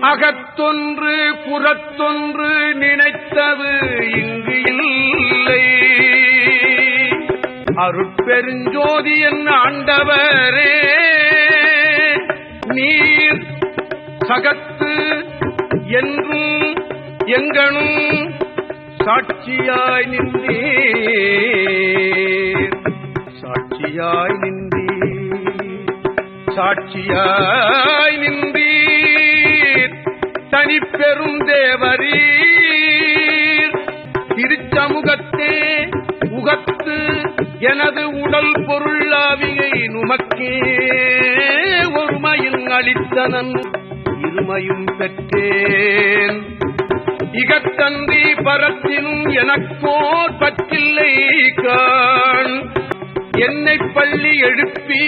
அகத்தொன்று புறத்தொன்று நினைத்தது இங்கு இல்லை. அருட்பெருஞ்சோதி என் ஆண்டவரே நீர் சகத்து என்றும் எங்கனும் சாட்சியாய் நின்றீர். சாட்சியாய் நின்றீர். சாட்சியாய் தேவரீர். திருச்சமுகத்தே உகத்து எனது உடல் பொருளாவியை நுமக்கே. ஒருமையில் அளித்தனன் இருமையும் பெற்றேன். இகத்தன்றி பரத்தினும் எனக்கோர் பற்றில்லை காண். என்னை பள்ளி எழுப்பி